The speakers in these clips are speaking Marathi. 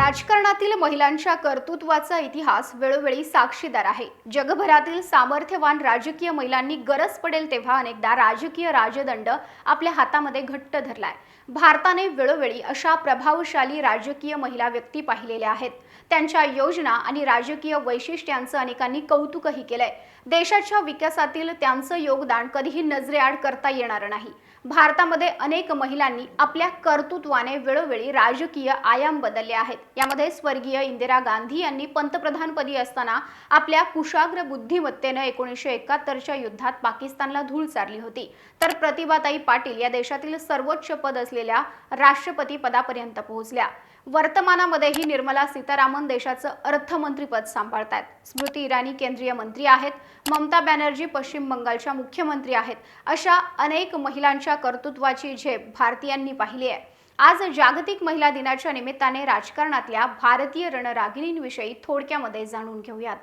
राजकारणातील महिलांच्या कर्तृत्वाचा इतिहास वेळोवेळी साक्षीदार आहे. जगभरातील सामर्थ्यवान राजकीय महिलांनी गरज पडेल तेव्हा अनेकदा राजकीय राजदंड आपल्या हातामध्ये घट्ट धरलाय. भारताने वेळोवेळी अशा प्रभावशाली राजकीय महिला व्यक्ती पाहिलेल्या आहेत. त्यांच्या योजना आणि राजकीय वैशिष्ट्यांचं अनेकांनी कौतुकही केलंय. देशाच्या विकासातील त्यांचं योगदान कधीही नजरेआड करता येणार नाही. भारतामध्ये अनेक महिलांनी आपल्या कर्तृत्वाने वेळोवेळी राजकीय आयाम बदलले आहेत. यामध्ये स्वर्गीय इंदिरा गांधी यांनी पंतप्रधानपदी असताना आपल्या कुशाग्र बुद्धिमत्तेनं एकोणीसशे एकाहत्तरच्या युद्धात पाकिस्तानला धूळ चारली होती. तर प्रतिभाताई पाटील या देशातील सर्वोच्च पद असले असलेल्या राष्ट्रपती पदापर्यंत पोहोचल्या. वर्तमानामध्येही निर्मला सीतारामन देशाचं अर्थमंत्रीपद सांभाळतात स्मृती इराणी केंद्रीय मंत्री आहेत. ममता बॅनर्जी पश्चिम बंगालच्या मुख्यमंत्री आहेत. अशा अनेक महिलांच्या कर्तृत्वाची झेप भारतीयांनी पाहिली आहे. आज जागतिक महिला दिनाच्या निमित्ताने राजकारणातल्या भारतीय रणरागिणींविषयी थोडक्यामध्ये जाणून घेऊयात.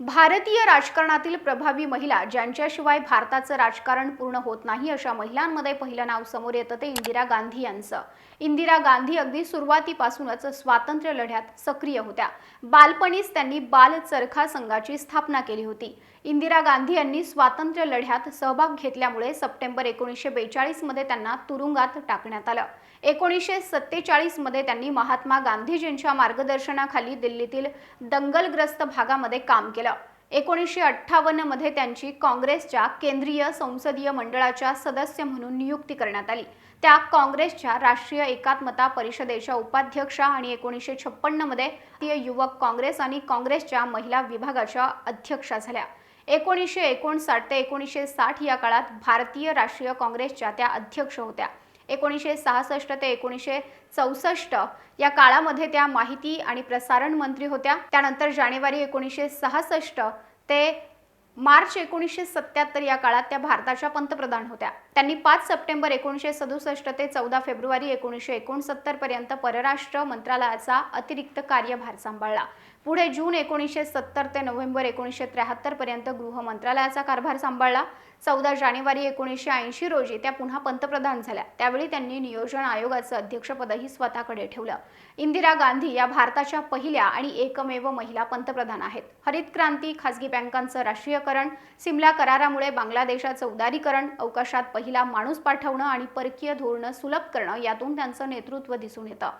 भारतीय राजकारणातील प्रभावी महिला ज्यांच्याशिवाय भारताचं राजकारण पूर्ण होत नाही अशा महिलांमध्ये पहिलं नाव समोर येतं ते इंदिरा गांधी यांचं. इंदिरा गांधी अगदी सुरुवातीपासूनच स्वातंत्र्य लढ्यात सक्रिय होत्या. बालपणीच त्यांनी बाल चरखा संघाची स्थापना केली होती. इंदिरा गांधी यांनी स्वातंत्र्य लढ्यात सहभाग घेतल्यामुळे सप्टेंबर एकोणीसशे बेचाळीसमध्ये त्यांना तुरुंगात टाकण्यात आलं. एकोणीसशे सत्तेचाळीसमध्ये त्यांनी महात्मा गांधीजींच्या मार्गदर्शनाखाली दिल्लीतील दंगलग्रस्त भागामध्ये काम केलं. एकोणीसशे अठ्ठावन्नमध्ये त्यांची काँग्रेसच्या केंद्रीय संसदीय मंडळाच्या सदस्य म्हणून नियुक्ती करण्यात आली. त्या काँग्रेसच्या राष्ट्रीय एकात्मता परिषदेच्या उपाध्यक्षा आणि एकोणीसशे छप्पन्नमध्ये भारतीय युवक काँग्रेस आणि काँग्रेसच्या महिला विभागाच्या अध्यक्षा झाल्या. एकोणीसशे एकोणसाठ ते एकोणीसशे साठ या काळात भारतीय राष्ट्रीय काँग्रेसच्या त्या अध्यक्ष होत्या. एकोणीसशे सहासष्ट ते एकोणीसशे चौसष्ट या काळामध्ये त्या माहिती आणि प्रसारण मंत्री होत्या. त्यानंतर जानेवारी एकोणीसशे सहासष्ट ते मार्च एकोणीसशे सत्याहत्तर या काळात त्या भारताच्या पंतप्रधान होत्या. त्यांनी पाच सप्टेंबर एकोणीसशे सदुसष्ट ते चौदा फेब्रुवारी एकोणीसशे एकोणसत्तर पर्यंत परराष्ट्र मंत्रालयाचा अतिरिक्त कार्यभार सांभाळला. पुढे जून एकोणीसशे सत्तर ते नोव्हेंबर एकोणीसशे त्र्याहत्तर पर्यंत गृह मंत्रालयाचा कारभार सांभाळला. चौदा जानेवारी एकोणीसशे ऐंशी रोजी त्या पुन्हा पंतप्रधान झाल्या. त्यावेळी त्यांनी नियोजन आयोगाचं अध्यक्षपदही स्वतःकडे ठेवलं. इंदिरा गांधी या भारताच्या पहिल्या आणि एकमेव महिला पंतप्रधान आहेत. हरित क्रांती खासगी बँकांचं राष्ट्रीयकरण सिमला करारामुळे बांगलादेशाचं उदारीकरण अवकाशात पहिला माणूस पाठवणं आणि परकीय धोरणं सुलभ करणं यातून त्यांचं नेतृत्व दिसून येतं.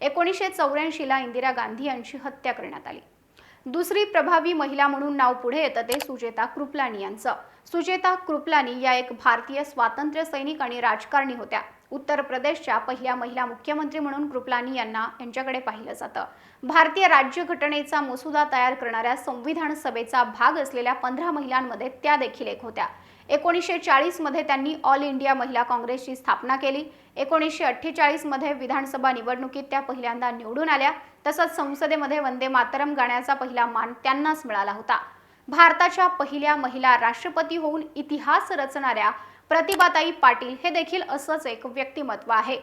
एकोणीसशे चौऱ्याऐंशीला इंदिरा गांधी यांची हत्या करण्यात आली. दुसरी प्रभावी महिला म्हणून नाव पुढे येतं ते सुचेता कृपलानी यांचं. सुचेता कृपलानी या एक भारतीय स्वातंत्र्य सैनिक आणि राजकारणी होत्या. उत्तर प्रदेशच्या पहिल्या महिला मुख्यमंत्री म्हणून कृपलानी यांना यांच्याकडे पाहिलं जातं. भारतीय राज्यघटनेचा मसुदा तयार करणाऱ्या संविधान सभेचा भाग असलेल्या पंधरा महिलांमध्ये त्या देखील एक होत्या. एकोणीसशे चाळीसमध्ये त्यांनी ऑल इंडिया महिला काँग्रेसची स्थापना केली. एकोणीसशे अठ्ठेचाळीसमध्ये विधानसभा निवडणुकीत त्या पहिल्यांदा निवडून आल्या. तसंच संसदेमध्ये वंदे मातरम गाण्याचा पहिला मान त्यांनाच मिळाला होता. भारताच्या पहिल्या महिला राष्ट्रपती होऊन इतिहास रचणाऱ्या प्रतिभाताई पाटील हे देखील असंच एक व्यक्तिमत्व आहे.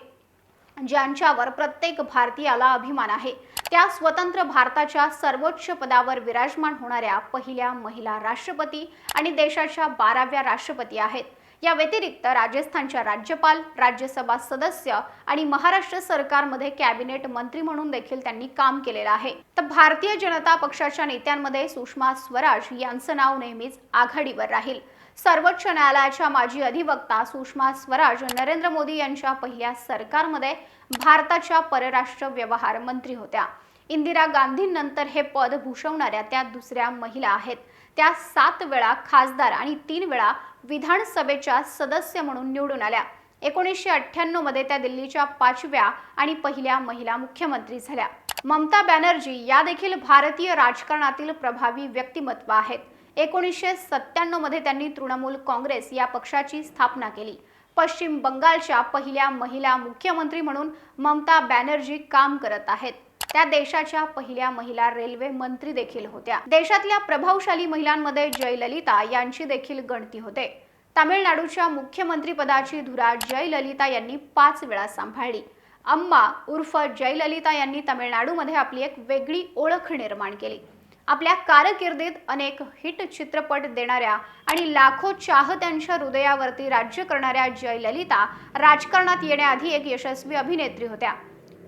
ज्यांच्यावर प्रत्येक भारतीयाला अभिमान आहे. त्या स्वतंत्र भारताच्या सर्वोच्च पदावर विराजमान होणाऱ्या पहिल्या महिला राष्ट्रपती आणि देशाच्या बाराव्या राष्ट्रपती आहेत. या व्यतिरिक्त राजस्थानच्या राज्यपाल राज्यसभा सदस्य आणि महाराष्ट्र सरकारमध्ये कॅबिनेट मंत्री म्हणून देखील त्यांनी काम केलेलं आहे. तर भारतीय जनता पक्षाच्या नेत्यांमध्ये सुषमा स्वराज यांचं नाव नेहमीच आघाडीवर राहील. सर्वोच्च न्यायालयाच्या माजी अधिवक्ता सुषमा स्वराज नरेंद्र मोदी यांच्या पहिल्या सरकारमध्ये भारताच्या परराष्ट्र व्यवहार मंत्री होत्या. इंदिरा गांधींनंतर हे पद भूषवणाऱ्या त्या दुसऱ्या महिला आहेत. त्या सात वेळा खासदार आणि तीन वेळा विधानसभेच्या सदस्य म्हणून निवडून आल्या. एकोणीसशे अठ्ठ्याण्णवमध्ये त्या दिल्लीच्या पाचव्या आणि पहिल्या महिला मुख्यमंत्री झाल्या. ममता बॅनर्जी या देखील भारतीय राजकारणातील प्रभावी व्यक्तिमत्व आहेत. एकोणीसशे सत्त्याण्णवमध्ये त्यांनी तृणमूल काँग्रेस या पक्षाची स्थापना केली. पश्चिम बंगालच्या पहिल्या महिला मुख्यमंत्री म्हणून ममता बॅनर्जी काम करत आहेत. त्या देशाच्या पहिल्या महिला रेल्वे मंत्री देखील होत्या. देशातल्या प्रभावशाली महिलांमध्ये जयललिता यांची देखील गणती होते. तामिळनाडूच्या मुख्यमंत्रीपदाची धुरा जयललिता यांनी पाच वेळा सांभाळली. अम्मा उर्फ जयललिता यांनी तामिळनाडूमध्ये आपली एक वेगळी ओळख निर्माण केली. आपल्या कारकिर्दीत अनेक हिट चित्रपट देणाऱ्या आणि लाखो चाहत्यांच्या हृदयावरती राज्य करणाऱ्या जयललिता राजकारणात येण्याआधी एक यशस्वी अभिनेत्री होत्या.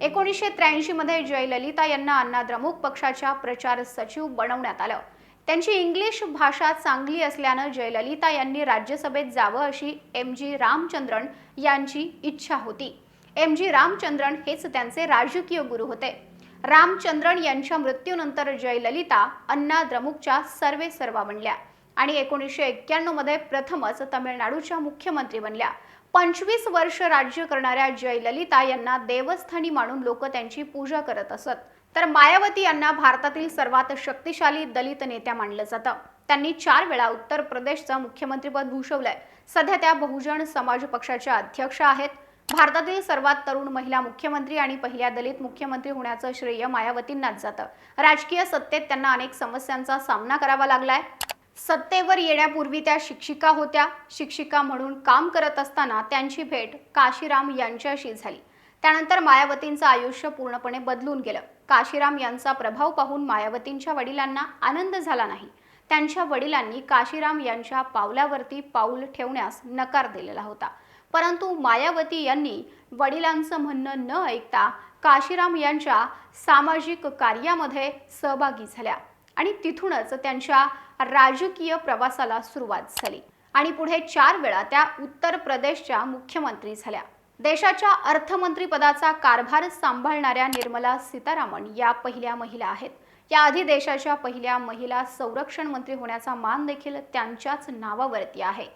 एकोणीसशे त्र्याऐंशीमध्ये जयललिता यांना अण्णा द्रमुक पक्षाच्या प्रचार सचिव बनवण्यात आलं. त्यांची इंग्लिश भाषा चांगली असल्यानं जयललिता यांनी राज्यसभेत जावं अशी एम जी रामचंद्रन यांची इच्छा होती. एम जी रामचंद्रन हेच त्यांचे राजकीय गुरु होते. रामचंद्रन यांच्या मृत्यूनंतर जयललिता अण्णा द्रमुकच्या सर्वे सर्वा बनल्या. आणि एकोणीसशे एक्क्याण्णवमध्ये प्रथमच तमिळनाडूच्या मुख्यमंत्री बनल्या. पंचवीस वर्ष राज्य करणाऱ्या जयललिता यांना देवस्थानी मानून लोक त्यांची पूजा करत असत. तर मायावती यांना भारतातील सर्वात शक्तिशाली दलित नेत्या मानलं जातं. त्यांनी चार वेळा उत्तर प्रदेशचं मुख्यमंत्रीपद भूषवलंय. सध्या त्या बहुजन समाज पक्षाच्या अध्यक्ष आहेत. भारतातील सर्वात तरुण महिला मुख्यमंत्री आणि पहिल्या दलित मुख्यमंत्री होण्याचं श्रेय मायावतींनाच जातं. राजकीय सत्तेत त्यांना अनेक समस्यांचा सामना करावा लागलाय. सत्तेवर येण्यापूर्वी त्या शिक्षिका होत्या. शिक्षिका म्हणून काम करत असताना त्यांची भेट काशीराम यांच्याशी झाली. त्यानंतर मायावतींचं आयुष्य पूर्णपणे बदलून गेलं. काशीराम यांचा प्रभाव पाहून मायावतींच्या वडिलांना आनंद झाला नाही. त्यांच्या वडिलांनी काशीराम यांच्या पावलावरती पाऊल ठेवण्यास नकार दिलेला होता. परंतु मायावती यांनी वडिलांचं म्हणणं न ऐकता काशीराम यांच्या सामाजिक कार्यामध्ये सहभागी झाल्या आणि तिथूनच त्यांच्या राजकीय प्रवासाला सुरुवात झाली. आणि पुढे चार वेळा त्या उत्तर प्रदेशच्या मुख्यमंत्री झाल्या. देशाच्या अर्थमंत्री पदाचा कारभार सांभाळणाऱ्या निर्मला सीतारामन या पहिल्या महिला आहेत. याआधी देशाच्या पहिल्या महिला संरक्षण मंत्री होण्याचा मान देखील त्यांच्याच नावावरती आहे.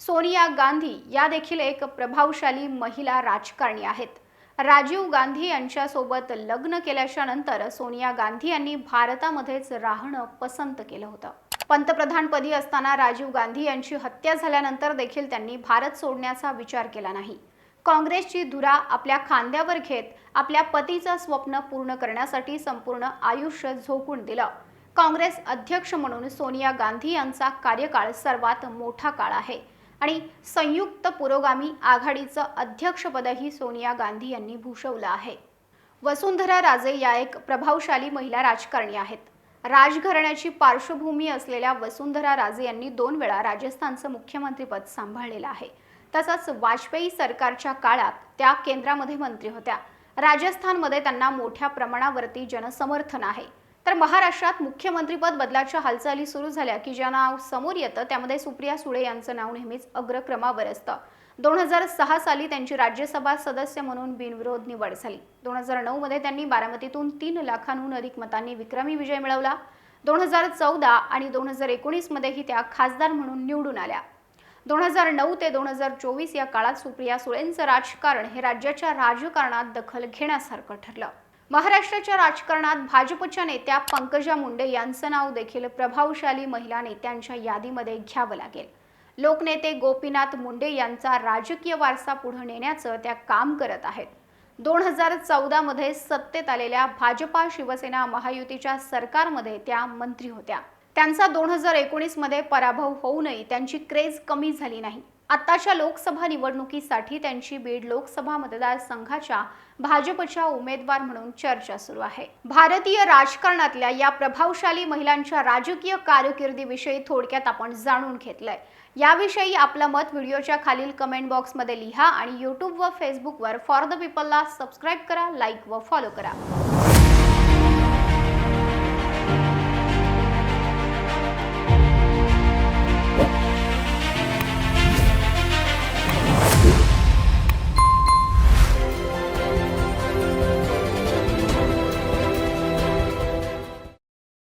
सोनिया गांधी या देखील एक प्रभावशाली महिला राजकारणी आहेत. राजीव गांधी यांच्यासोबत लग्न केल्याच्यानंतर सोनिया गांधी यांनी भारतामध्येच राहणं पसंत केलं होतं. पंतप्रधानपदी असताना राजीव गांधी यांची हत्या झाल्यानंतर देखील त्यांनी भारत सोडण्याचा विचार केला नाही. काँग्रेसची धुरा आपल्या खांद्यावर घेत आपल्या पतीचं स्वप्न पूर्ण करण्यासाठी संपूर्ण आयुष्य झोकून दिलं. काँग्रेस अध्यक्ष म्हणून सोनिया गांधी यांचा कार्यकाळ सर्वात मोठा काळ आहे. आणि संयुक्त पुरोगामी आघाडीचं अध्यक्षपदही सोनिया गांधी यांनी भूषवलं आहे. वसुंधरा राजे या एक प्रभावशाली महिला राजकारणी आहेत. राजघराण्याची पार्श्वभूमी असलेल्या वसुंधरा राजे यांनी दोन वेळा राजस्थानचं मुख्यमंत्रीपद सांभाळलेलं आहे. तसंच वाजपेयी सरकारच्या काळात त्या केंद्रामध्ये मंत्री होत्या. राजस्थानमध्ये त्यांना मोठ्या प्रमाणावरती जनसमर्थन आहे. तर महाराष्ट्रात मुख्यमंत्रीपद बदलाच्या हालचाली सुरू झाल्या की ज्या नाव समोर येतं त्यामध्ये सुप्रिया सुळे यांचं नाव नेहमीच अग्रक्रमावर असतं. दोन हजार सहा साली त्यांची राज्यसभा सदस्य म्हणून बिनविरोध निवड झाली. दोन हजार नऊ मध्ये त्यांनी बारामतीतून तीन लाखांहून अधिक मतांनी विक्रमी विजय मिळवला. दोन हजार चौदा आणि दोन हजार एकोणीस मध्येही त्या खासदार म्हणून निवडून आल्या. दोन हजार नऊ ते दोन हजार चोवीस या काळात सुप्रिया सुळेंचं राजकारण हे राज्याच्या राजकारणात दखल घेण्यासारखं ठरलं. महाराष्ट्राच्या राजकारणात भाजपच्या नेत्या पंकजा मुंडे यांचं नाव देखील प्रभावशाली महिला नेत्यांच्या यादीमध्ये घ्यावं लागेल. लोकनेते गोपीनाथ मुंडे यांचा राजकीय वारसा पुढे नेण्याचं त्या काम करत आहेत. दोन हजार चौदामध्ये सत्तेत आलेल्या भाजपा शिवसेना महायुतीच्या सरकारमध्ये त्या मंत्री होत्या. त्यांचा दोन हजार एकोणीसमध्ये पराभव होऊनही त्यांची क्रेज कमी झाली नाही. आत्ताच्या लोकसभा निवडणुकीसाठी त्यांची बीड लोकसभा मतदारसंघाच्या भाजपच्या उमेदवार म्हणून चर्चा सुरू आहे. भारतीय राजकारणातल्या या प्रभावशाली महिलांच्या राजकीय कारकिर्दीविषयी थोडक्यात आपण जाणून घेतलंय. याविषयी आपलं मत व्हिडिओच्या खालील कमेंट बॉक्समध्ये लिहा आणि यूट्यूब व फेसबुकवर फॉर द पीपलला सबस्क्राईब करा लाईक व फॉलो करा.